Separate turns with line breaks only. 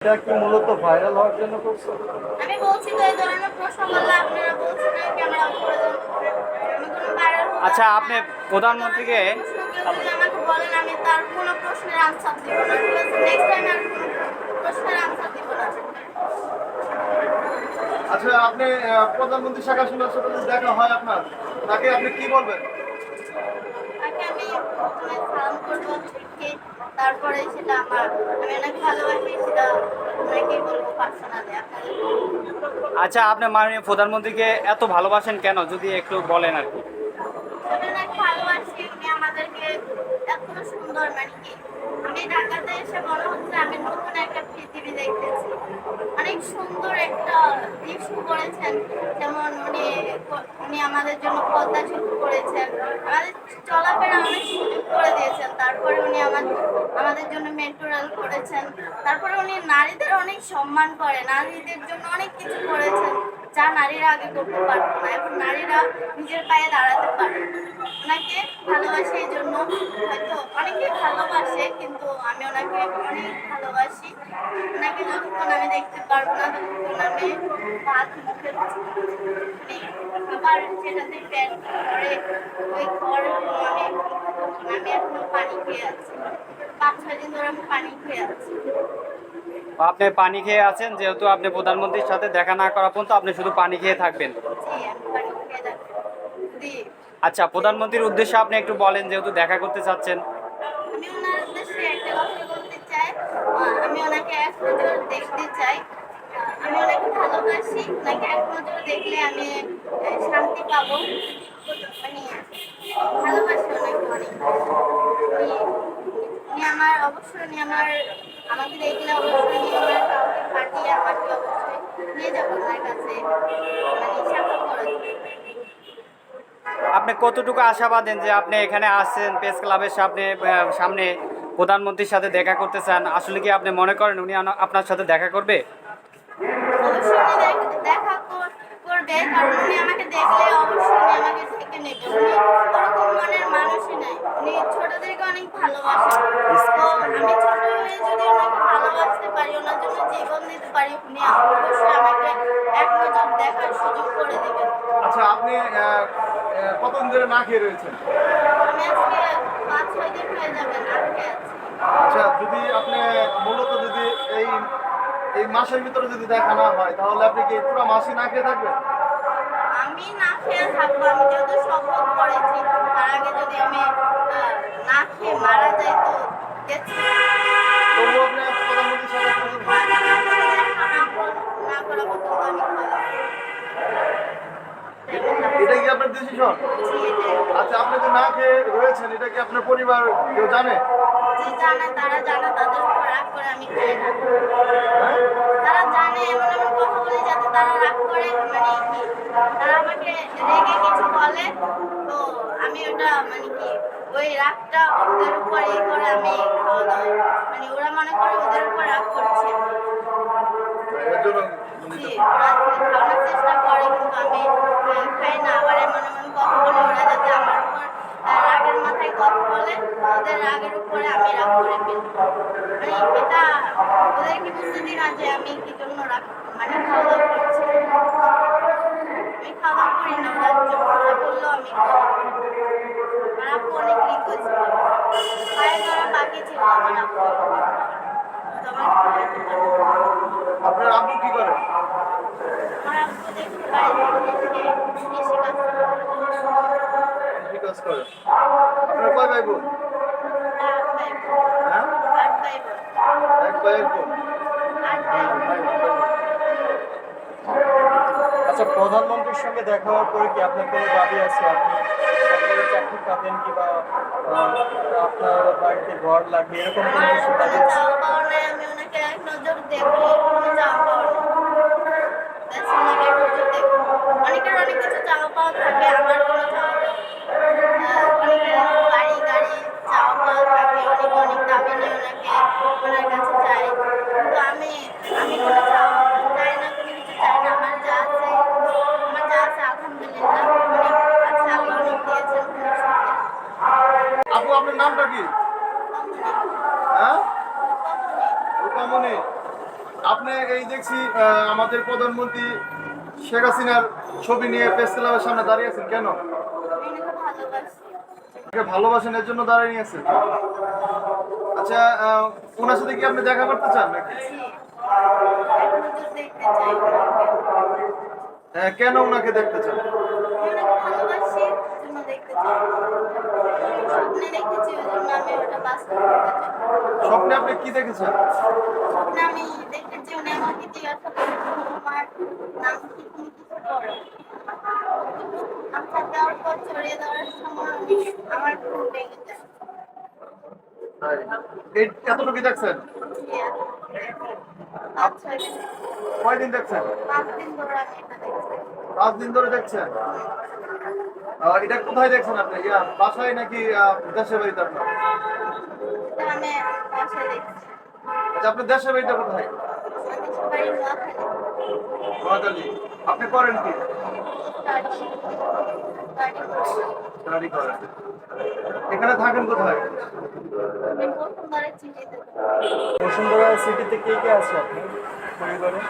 এটা কি মূলত ভাইরাল হওয়ার জন্য করছ?
আমি বলছি তো এই ধরনের প্রশ্ন করলে আপনারা বলছেন না ক্যামেরা অফ করে দেন আমি কোনো ভাইরাল
আচ্ছা, আপনি প্রধানমন্ত্রীকে-
আমাকে বলেন আমি তার কোনো প্রশ্নের আনসার দিব না। নেক্সট টাইম আর কোনো প্রশ্নের আনসার দিব না।
আচ্ছা আপনি প্রধানমন্ত্রী শেখ হাসিনার সাথে দেখা হয় আপনার। তাকে আপনি কি বলবেন?
সালাম করব তারপরে সেটা আমার আমি অনেক ভালোবাসি সেটা আপনাকে বলব পার্সোনালি আপনাদের।
আচ্ছা আপনি মাননীয় প্রধানমন্ত্রীকে এত ভালোবাসেন কেন? যদি একটু বলেন আর কি।
ভালোবাসি উনি আমাদেরকে এত সুন্দর মানে কি? আমি ঢাকাতে এসে মনে হচ্ছে, আমি নতুন একটা পৃথিবী দেখতেছি। অনেক সুন্দর একটা দৃশ্য করেছেন, যেমন উনি উনি আমাদের জন্য পদ্মা সেতু করেছেন, আমাদের চলাফেরা অনেক সুযোগ করে দিয়েছেন। তারপরে উনি আমাদের আমাদের জন্য মেট্রো রেল করেছেন। তারপরে উনি নারীদের অনেক সম্মান করে, নারীদের জন্য অনেক কিছু করেছেন। যা নারীরা আগে করতে পারতো না, এখন নারীরা নিজের পায়ে দাঁড়াতে পারে ওনাকে ভালোবাসি এই জন্য হয়তো অনেকে ভালোবাসে, কিন্তু আমি ওনাকে অনেক ভালোবাসি। ওনাকে যতক্ষণ আমি দেখতে পারব না, ততক্ষণ আমি ভাত মুখে মানে আবার সেটাতে প্যান্ট করে ওই ঘর আমি আমি এখনও পানি খেয়ে আছি। পাঁচ ছয় দিন ধরে আমি পানি খেয়ে আছি।
আপনি পানি খেয়ে আছেন, যেহেতু আপনি প্রধানমন্ত্রীর সাথে দেখা না করা পর্যন্ত আপনি শুধু পানি খেয়ে থাকবেন। আচ্ছা প্রধানমন্ত্রীর উদ্দেশ্যে আপনি একটু বলেন, যেহেতু দেখা করতে চাচ্ছেন।
আমি ওনার উদ্দেশ্যে একটা আমার, অবশ্যই আমার, আমাকে দেখলে অবশ্যই উনি আমার কাউকে পাঠিয়ে আমাকে অবশ্যই নিয়ে যাব ওনার কাছে মানে সাক্ষাৎ করার জন্য।
আপনি কতটুকু আশাবাদেন যে আপনি এখানে আসছেন প্রেস ক্লাবের সামনে সামনে প্রধানমন্ত্রীর সাথে দেখা করতে চান? আসলে কি আপনি মনে করেন উনি আপনার সাথে দেখা করবে?
ভালোবাসতে পারি ওনার জন্য জীবন দিতে পারি উনি অবশ্যই আমাকে এক নজর দেখার সুযোগ করে দেবেন।
আচ্ছা আপনি কতদিন ধরে না খেয়ে রয়েছেন?
আমি আজকে পাঁচ ছয় দিন হয়ে যাবে না খেয়ে আছি।
আচ্ছা যদি আপনি মূলত যদি এই এই মাসের ভিতরে যদি দেখা না হয় তাহলে আপনি কি পুরো মাসই না খেয়ে থাকবেন?
আমি না খেয়ে থাকব আমি যেহেতু শপথ করেছি। তার আগে যদি আমি না খেয়ে মারা যাই তো
এটা কি আপনার ডিসিশন আচ্ছা আপনি যে না খেয়ে রয়েছেন এটা কি আপনার পরিবার কেউ জানে?
জানে তারা জানে তাদের উপর রাগ করে আমি খাই না। তারা জানে এমন এমন কথা বলে যাতে তারা রাগ করে মানে তারা আমাকে রেগে কিছু বলে তো আমি ওটা মানে কি ওই রাগটা ওদের উপর ই করে আমি খাওয়া দাওয়া মানে ওরা মনে করে ওদের উপর রাগ করছে। জি, ওরা খাওয়ানোর চেষ্টা করে কিন্তু আমি খাই না। আবার এমন এমন কথা বলে ওরা যাতে আমার উপর রাগের মাথায় কথা বলে ওদের রাগের উপরে আমি রাগ করে ফেলি। মানে এটা ওদেরকে বুঝতে দিই না যে আমি কি জন্য রাগ মানে খাওয়া দাওয়া করছি আমি খাওয়া দাওয়া করি না ওরা জোর করে বললেও আমি খাওয়া দাওয়া করি না। আমার আপু অনেক রিকোয়েস্ট করে পায়ে ধরা বাকি ছিল আমার আপু তো আমার খাওয়াতে পারে না।
আপনার আব্বু কি করে
আমার আপু দেখতে বাড়িতে এসে কৃষি কাজ
কি আপনার বোন। হ্যাঁ।
আচ্ছা প্রধানমন্ত্রীর সঙ্গে দেখা হওয়ার পরে কি আপনার কোনো দাবি আছে আপনি সরকারি চাকরি পাবেন কিংবা আপনার বাড়িতে ঘর লাগবে এরকম কোনো কিছু
কোনো চাওয়া পাওয়া আমি ওনাকে এক নজর দেখব, কোনো চাওয়া পাওয়া। অনেকের অনেক কিছু চাওয়া থাকে, আমার কোনো চাওয়া বাড়ি, গাড়ি চাওয়া পাওয়া থাকে, অনেকে অনেক দাবি নিয়ে ওনাকে ওনার কাছে যায়। কিন্তু আমি আমি কোনো চাওয়া চাই না, কোনো কিছু চাই না। আমার যা আছে, আমার যা আছে আলহামদুলিল্লাহ, অনেক আছে, আল্লাহ অনেক দিয়েছেন, অনেক শুকরিয়া।
আপু আপনার নামটা কি? হ্যাঁ? আপনি এই দেখছি আমাদের প্রধানমন্ত্রী শেখ হাসিনার ছবি নিয়ে প্রেস ক্লাবের সামনে দাঁড়িয়ে আছেন। কেন? ভালোবাসেন এর জন্য দাঁড়িয়ে নিয়েছেন আচ্ছা ওনার সাথে কি আপনি দেখা করতে চান নাকি? আহ, কেন ওনাকে দেখতে চান?
স্বপ্নে দেখেছি ওই জন্য আমি ওটা বাস্তব
স্বপ্নে আপনি কি দেখেছেন?
স্বপ্নে আমি দেখেছি উনি আমাকে জিজ্ঞাসা করেছেন তোমার নাম কি? তুমি কিছু করো আচ্ছা দেওয়ার পর চড়িয়ে দেওয়ার সময় আমার খুব লেগে যায়।
এতটুকু দেখছেন?
জি, পাঁচ দিন
কয়দিন দেখছেন?
পাঁচ দিন ধরে
দেখছেন? এটা কোথায় দেখছেন আপনি? ইয়া বাসায় নাকি আহ, দেশের বাড়িতে আপনার? আচ্ছা আপনার দেশের বাড়িটা কোথায়?
নোয়াখালী।
আপনি করেন কি?
স্টাডি
করেন। এখানে থাকেন কোথায়?
বসুন্ধরা সিটিতে কে কে আছে আপনার? পরিবারে?